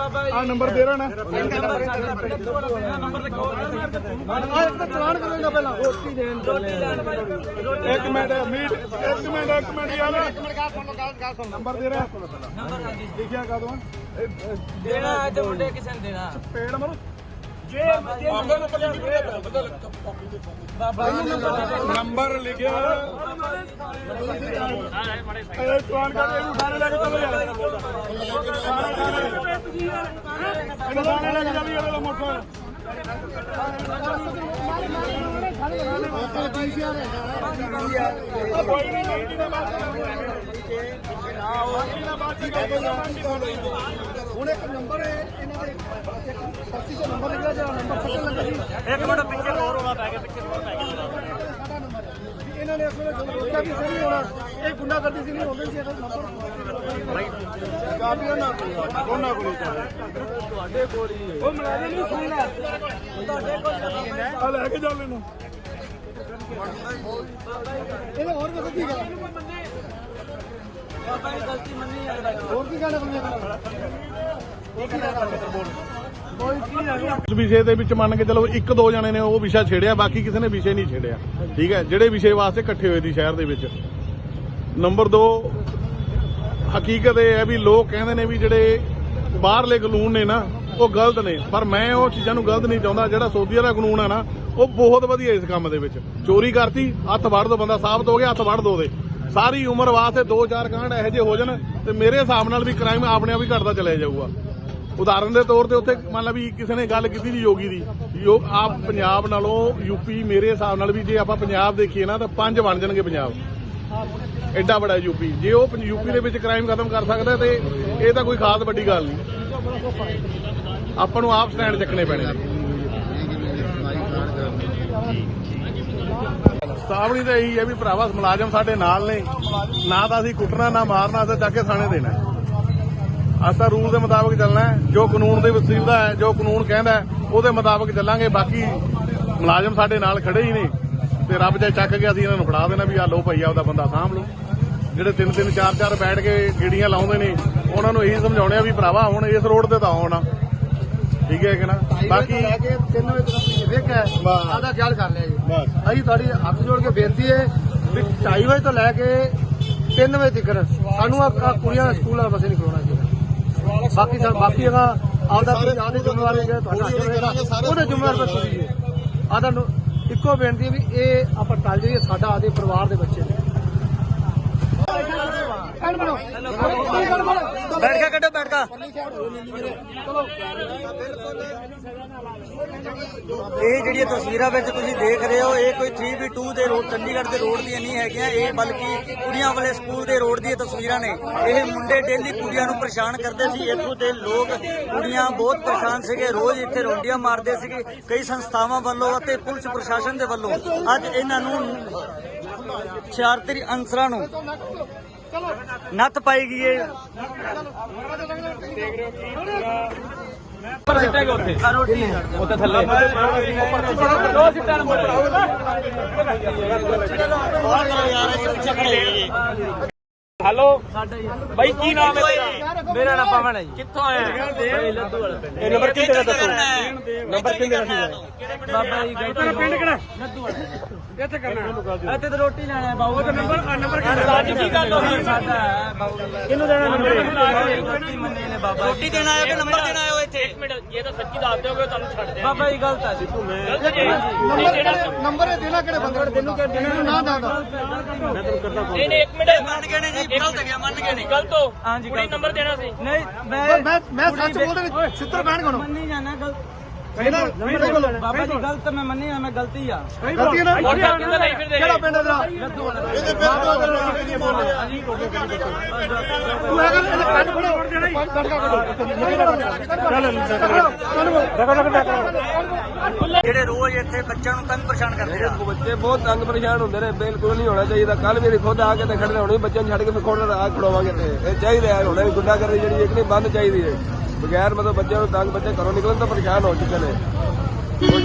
ਬਾਬਾ ਜੀ। ਆ ਨੰਬਰ ਦੇ ਰਹਾ ਨਾ। ਨੰਬਰ ਸਾਡਾ ਲੱਡੂ ਵਾਲਾ ਦੇਣਾ ਨੰਬਰ ਲਿਖੋ ਆ ਇੱਕ ਤਾਂ ਚਲਾਨ ਕਰੇਗਾ ਪਹਿਲਾਂ। ਰੋਟੀ ਦੇਣ ਰੋਟੀ ਲੈਣ ਬਾਈ ਇੱਕ ਮਿੰਟ ਮੀਟ ਇੱਕ ਮਿੰਟ ਇੱਕ ਮਿੰਟ ਯਾਰ। ਇੱਕ ਮਿੰਟ ਗੱਲ ਸੁਣ ਲਓ ਗੱਲ ਗੱਲ ਸੁਣ ਨੰਬਰ ਦੇ ਰਹਾ। ਨੰਬਰ ਹਾਂਜੀ। ਲਿਖਿਆ ਕਦੋਂ ਦੇਣਾ ਮੁੰਡੇ ਕਿਸੇ ਨੂੰ ਪੇੜ ਮਰੋ। ਨੰਬਰ ਲਿਖਿਆ। ਲੈ ਕੇ ਚਲੋ ਯਾਰ ਇਹਨੂੰ ਥਾਣੇ ਲੈ ਕੇ ਚੱਲੀ ਇਹਦਾ ਮੋਟਰ ਕੋਈ ਨਹੀਂ ਕੋਈ ਨਹੀਂ ਹੁਣ ਇੱਕ ਨੰਬਰ ਇਹਨਾਂ ਦੇ ਪਰਚੀ ਤੇ ਨੰਬਰ ਲਿਖਿਆ ਜਿਹੜਾ ਨੰਬਰ ਸੱਤ ਲੱਗਾ ਸੀ ਇੱਕ ਮਿੰਟ ਪਿੱਛੇ ਹੋਰ ਹੋਣਾ ਪੈ ਗਿਆ। ਇਹਨਾਂ ਨੇ ਇਸ ਵੇਲੇ ਜਦੋਂ ਰੋਕਿਆ ਵੀ ਸਹੀ ਹੋਣਾ। ਇਹ ਗੁੰਡਾ ਕਰਦੀ ਸੀ ਨਹੀਂ ਹੁੰਦੇ ਸੀ ਇਹਦਾ ਨੰਬਰ ਕਾਪੀਆਂ ਨਾ ਦੋਨਾਂ ਕੋਲ ਤੁਹਾਡੇ ਕੋਲ ਹੀ ਉਹ ਮਲਾਜ਼ਮ ਨਹੀਂ ਸੁਣ ਲੈ ਤੁਹਾਡੇ ਕੋਲ ਆ। ਲੈ ਕੇ ਜਾ ਲੈਣਾ ਇਹਦੇ ਹੋਰ ਵੇਖੋ ਕੀ ਗੱਲ? ਬਾਬਾ ਜੀ ਗਲਤੀ ਮੰਨੀ ਜਾਂਦਾ ਹੋਰ ਕੀ ਗੱਲ ਬੰਦੇ ਹੋਰ ਕੀ ਗੱਲ ਬੋਲ ਕੋਈ ਕੀ ਹੈ ਵਿਸ਼ੇ ਦੇ ਵਿੱਚ ਮੰਨ ਕੇ ਚਲੋ ਇੱਕ ਦੋ ਜਣੇ ਨੇ ਉਹ ਵਿਸ਼ਾ ਛੇੜਿਆ, ਬਾਕੀ ਕਿਸੇ ਨੇ ਵਿਸ਼ੇ ਨਹੀਂ ਛੇੜਿਆ। ਠੀਕ ਹੈ? ਜਿਹੜੇ ਵਿਸ਼ੇ ਵਾਸਤੇ ਇਕੱਠੇ ਹੋਏ ਸੀ ਸ਼ਹਿਰ ਦੇ ਵਿੱਚ। ਨੰਬਰ 2 ਹਕੀਕਤ ਇਹ ਹੈ ਵੀ ਲੋਕ ਕਹਿੰਦੇ ਨੇ ਵੀ ਜਿਹੜੇ ਬਾਹਰਲੇ ਕਾਨੂੰਨ ਨੇ ਨਾ, ਉਹ ਗਲਤ ਨੇ। ਪਰ ਮੈਂ ਉਹ ਚੀਜ਼ਾਂ ਨੂੰ ਗਲਤ ਨਹੀਂ ਚਾਹੁੰਦਾ, ਜਿਹੜਾ ਸਊਦੀ ਦਾ ਕਾਨੂੰਨ ਹੈ ਨਾ, ਉਹ ਬਹੁਤ ਵਧੀਆ ਇਸ ਕੰਮ ਦੇ ਵਿੱਚ। ਚੋਰੀ ਕਰਤੀ, ਹੱਥ ਵੜ ਦੋ ਬੰਦਾ, ਸਾਬਤ ਹੋ ਗਿਆ, ਹੱਥ ਵੜ ਦੋ ਦੇ ਸਾਰੀ ਉਮਰ ਵਾਸਤੇ ਦੋ ਚਾਰ ਕਾਂਡ ਇਹੋ ਜਿਹੇ ਹੋ ਜਾਣ ਤੇ ਮੇਰੇ ਹਿਸਾਬ ਨਾਲ ਵੀ ਕ੍ਰਾਈਮ ਆਪਣੇ ਆਪ ਹੀ ਘਟਦਾ ਚਲਿਆ ਜਾਊਗਾ। ਉਦਾਹਰਨ ਦੇ ਤੌਰ ਤੇ ਉੱਥੇ ਮੰਨ ਲਾ ਵੀ ਕਿਸੇ ਨੇ ਗੱਲ ਕੀਤੀ ਜੀ ਯੋਗੀ ਦੀ ਯੋ ਆਪ ਪੰਜਾਬ ਨਾਲੋਂ ਯੂਪੀ ਮੇਰੇ ਹਿਸਾਬ ਨਾਲ ਵੀ ਜੇ ਆਪਾਂ ਪੰਜਾਬ ਦੇਖੀਏ ਨਾ ਤਾਂ ਪੰਜ ਬਣ ਜਾਣਗੇ ਪੰਜਾਬ। ਐਡਾ ਬੜਾ ਯੂਪੀ ਜੇ ਉਹ ਯੂਪੀ ਦੇ ਵਿੱਚ ਕ੍ਰਾਈਮ ਖਤਮ ਕਰ ਸਕਦਾ ਤੇ ਇਹ ਤਾਂ ਕੋਈ ਖਾਸ ਵੱਡੀ ਗੱਲ ਨਹੀਂ। ਆਪਾਂ ਨੂੰ ਆਪ ਸਟੈਂਡ ਚੱਕਣੇ ਪੈਣੇ ਨੇ। ਸਤਾਵਣੀ ਤਾਂ ਇਹੀ ਹੈ ਵੀ ਭਰਾਵਾ, ਮੁਲਾਜ਼ਮ ਸਾਡੇ ਨਾਲ ਨੇ। ਨਾ ਤਾਂ ਅਸੀਂ ਕੁੱਟਣਾ, ਨਾ ਮਾਰਨਾ, ਅਸੀਂ ਚੱਕ ਕੇ ਥਾਣੇ ਦੇਣਾ। ਅਸੀਂ ਰੂਲ ਦੇ ਮੁਤਾਬਕ ਚੱਲਣਾ ਹੈ। ਜੋ ਕਾਨੂੰਨ ਦੇ ਵਸੀਲਾ ਹੈ ਜੋ ਕਾਨੂੰਨ ਕਹਿੰਦਾ ਹੈ, ਉਹਦੇ ਮੁਤਾਬਕ ਚੱਲਾਂਗੇ। ਬਾਕੀ ਮੁਲਾਜ਼ਮ ਸਾਡੇ ਨਾਲ ਖੜੇ ਹੀ ਨੇ ਤੇ ਰੱਬ ਜੇ ਚੱਕ ਕੇ ਅਸੀਂ ਇਹਨਾਂ ਨੂੰ ਫੜਾ ਦੇਣਾ ਵੀ ਆ ਲੋ ਭਈਆ ਉਹਦਾ ਬੰਦਾ ਸਾਂਭ ਲਓ। ਜਿਹੜੇ ਤਿੰਨ ਤਿੰਨ ਚਾਰ ਚਾਰ ਬੈਠ ਕੇ ਗੇੜੀਆਂ ਲਾਉਂਦੇ ਨੇ ਉਹਨਾਂ ਨੂੰ ਇਹੀ ਸਮਝਾਉਣੇ ਆ ਵੀ ਭਰਾਵਾ ਹੁਣ ਇਸ ਰੋਡ ਤੇ ਤਾਂ ਆਉਣਾ। ਠੀਕ ਹੈ ਕਿ ਨਾ? ਬਾਕੀ ਲੈ ਕੇ 3 ਵਜੇ ਤੱਕ ਤੁਸੀਂ ਵੇਖਿਆ ਆਦਾ ਖਿਆਲ ਕਰ ਲਿਆ ਜੀ। ਅਸੀਂ ਤੁਹਾਡੀ ਹੱਥ ਜੋੜ ਕੇ ਬੇਨਤੀ ਹੈ ਵੀ 2:30 ਵਜੇ ਤੋਂ ਲੈ ਕੇ 3 ਵਜੇ ਤੱਕ ਸਾਨੂੰ ਆ ਕੁੜੀਆਂ ਦਾ ਸਕੂਲ ਵਾਲਾ ਬਸੇ ਨਹੀਂ ਖਲੋਣਾ ਬਾਕੀ ਸਾ ਬਾਕੀ ਹੈਗਾ ਆਪਦਾ ਪੰਜਾਬ ਦੇ ਜ਼ਿੰਮੇਵਾਰੀ ਜਿਹੜਾ ਤੁਹਾਡਾ ਉਹਦੇ ਜ਼ਿੰਮੇਵਾਰ ਤੁਸੀਂ ਜੀ ਆਦਾ ਇੱਕੋ ਬੇਨਤੀ ਹੈ ਵੀ ਇਹ ਆਪਾਂ ਟਲ ਜਾਈਏ ਸਾਡਾ ਆਦੇ ਪਰਿਵਾਰ ਦੇ ਬੱਚੇ ਨੇ ਬੈਠ ਕੇ ਕੱਢੋ, ਬੈਠ ਕੇ। ਇਹ ਜਿਹੜੀਆਂ ਤਸਵੀਰਾਂ ਵਿੱਚ ਤੁਸੀਂ ਦੇਖ ਰਹੇ ਹੋ, ਇਹ ਕੋਈ 3v2 ਦੇ ਰੋਡ, ਚੰਡੀਗੜ੍ਹ ਦੇ ਰੋਡ ਦੀਆਂ ਨਹੀਂ ਹੈਗੀਆਂ, ਇਹ ਬਲਕਿ ਕੁੜੀਆਂ ਵਾਲੇ ਸਕੂਲ ਦੇ ਰੋਡ ਦੀਆਂ ਤਸਵੀਰਾਂ ਨੇ। ਇਹ ਮੁੰਡੇ ਡੇਲੀ ਕੁੜੀਆਂ ਨੂੰ ਪਰੇਸ਼ਾਨ ਕਰਦੇ ਸੀ। ਇੱਥੋਂ ਦੇ ਲੋਕ ਕੁੜੀਆਂ ਬਹੁਤ ਪਰੇਸ਼ਾਨ ਸੀਗੇ। ਰੋਜ਼ ਇੱਥੇ ਰੌਂਡੀਆਂ ਮਾਰਦੇ ਸੀਗੇ। ਕਈ ਸੰਸਥਾਵਾਂ ਵੱਲੋਂ ਅਤੇ ਪੁਲਿਸ ਪ੍ਰਸ਼ਾਸਨ ਦੇ ਵੱਲੋਂ ਅੱਜ ਇਹਨਾਂ ਨੂੰ ਸ਼ਰਾਰਤੀ ਅਨਸਰਾਂ ਨੂੰ ਨੱਥ ਪਾਈ ਗਈ ਹੈ ਪਰ ਸਿੱਟੇ ਗਏ ਉੱਥੇ? ਆ ਰੋਟੀ। ਉੱਥੇ ਥੱਲੇ। ਦੋ ਸਿੱਟਾਂ ਹੈਲੋ? ਬਾਈ ਕੀ ਨਾਮ ਹੈ ਤੇਰਾ? ਮੇਰਾ ਨਾਮ ਪਵਨ ਹੈ ਜੀ। ਕਿੱਥੋਂ ਆਇਆ? ਬਾਈ ਲੱਡੂ ਵਾਲਾ ਪਿੰਡ। ਇਹ ਨੰਬਰ ਕਿੰਨੇ ਦਾ ਦੱਸੋ? ਨੰਬਰ ਕਿੰਨੇ ਦਾ ਸੀ ਬਾਬਾ ਜੀ ਗਏ ਤੇਰਾ ਪਿੰਡ ਕਿਹੜਾ ਲੱਡੂ ਵਾਲਾ ਇੱਥੇ ਕਰਨਾ। ਇੱਥੇ ਤੇ ਰੋਟੀ ਲੈਣਾ ਬਾਬੂ ਉਹ ਨੰਬਰ ਨੰਬਰ ਕਿੰਨਾ ਅੱਜ ਕੀ ਗੱਲ ਹੋਈ ਬਾਬੂ ਦੇਣਾ ਨੰਬਰ? ਬਾਬਾ ਜੀ। ਰੋਟੀ ਦੇਣਾ ਆਇਓ ਕਿ ਨੰਬਰ ਦੇਣਾ ਇੱਥੇ? ਬਾਬਾ ਜੀ ਗਲਤ ਹੈ ਸਿੱਧੂ ਮੈਂ ਨੰਬਰ ਇਹ ਦੇਣਾ ਕਿਹੜੇ ਬੰਦੇ ਨੂੰ ਤੈਨੂੰ ਕਿਹੜੇ ਨਾ ਦਾਦਾ ਮੰਨ ਗਏ ਨੇ ਜੀ ਗਲਤ ਗਿਆ ਮੰਨ ਗਏ ਨੇ। ਗਲਤ ਹੋ। ਹਾਂਜੀ ਕੁੜੀ ਨੰਬਰ ਦੇਣਾ ਸੀ। ਨਹੀਂ ਮੈਂ ਮੈਂ ਮੈਂ ਸੱਚ ਬੋਲਦੇ ਵਿੱਚ ਛਿੱਤਰ ਬਹਿਣ ਕੋਣ ਮੰਨੀ ਜਾਣਾ ਗਲਤ ਬਾਬਾ ਜੀ ਗਲਤ ਮੈਂ ਮੰਨੀ ਆ ਮੈਂ ਗਲਤੀ ਆ ਗਲਤੀ ਹੈ ਨਾ ਕਿਹੜਾ ਪਿੰਡ ਹੈ ਤੇਰਾ ਲੱਡੂ ਵਾਲਾ ਇਹਦੇ ਪਿੰਡ ਤੋਂ ਤੇਰਾ ਰੋਟੀ ਨਹੀਂ ਬੋਲੇ ਤੂੰ ਹੈਗਾ ਇਹਦੇ ਕੰਨ ਫੜੋ ਪੰਜ ਜਿਹੜੇ ਰੋਜ਼ ਇੱਥੇ ਬੱਚਿਆਂ ਨੂੰ ਤੰਗ ਪਰੇਸ਼ਾਨ ਕਰਦੇ ਆ ਬੱਚੇ ਬਹੁਤ ਤੰਗ ਪਰੇਸ਼ਾਨ ਹੁੰਦੇ ਨੇ ਬਿਲਕੁਲ ਨਹੀਂ ਹੋਣਾ ਚਾਹੀਦਾ ਕੱਲ ਮੇਰੇ ਖੁਦ ਆ ਕੇ ਤੇ ਖੜੇ ਹੋਣੇ ਬੱਚਿਆਂ ਨੂੰ ਛੱਡ ਕੇ ਫਿਰ ਖੋੜ ਆ ਖੜਾਵਾਂਗੇ ਤੇ ਇਹ ਚਾਹੀਦਾ ਹੈ ਹੁਣੇ ਗੁੰਡਾ ਕਰਦੀ ਜਿਹੜੀ ਇੱਕ ਨਹੀਂ ਬੰਦ ਚਾਹੀਦੀ ਹੈ ਬਗੈਰ ਮਤਲਬ ਬੱਚਿਆਂ ਨੂੰ ਤੰਗ ਬੱਚੇ ਘਰੋਂ ਨਿਕਲਣ ਤਾਂ ਪਰੇਸ਼ਾਨ ਹੋ ਚੁੱਕੇ ਨੇ।